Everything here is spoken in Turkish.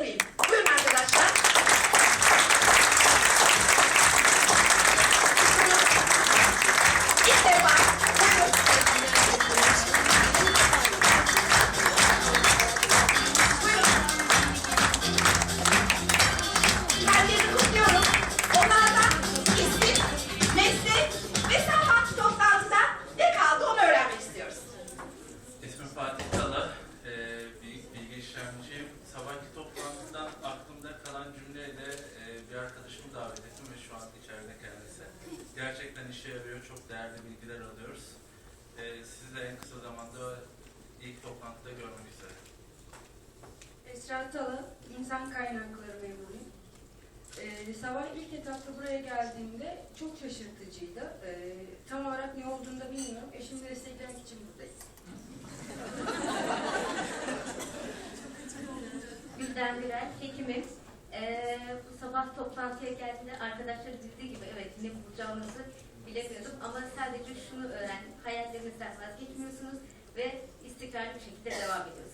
Really? Bir arkadaşımı davet ettim ve şu an içeride kendisi. Gerçekten işe yarıyor, çok değerli bilgiler alıyoruz. E, sizi de en kısa zamanda ilk toplantıda görmek üzere. Esra Talı, İnsan Kaynakları memuruyum. Ee, sabah ilk etapta buraya geldiğimde çok şaşırtıcıydı. Ee, tam olarak ne olduğunu da bilmiyorum. Eşimi desteklemek için buradayım. Gürel, hekimim. Ee, bu sabah toplantıya geldiğinde arkadaşlar bildiği gibi evet ne bulacağımızı bilemiyordum ama sadece şunu öğrendim. Hayallerinizden vazgeçmiyorsunuz ve istikrarlı bir şekilde devam ediyorsunuz.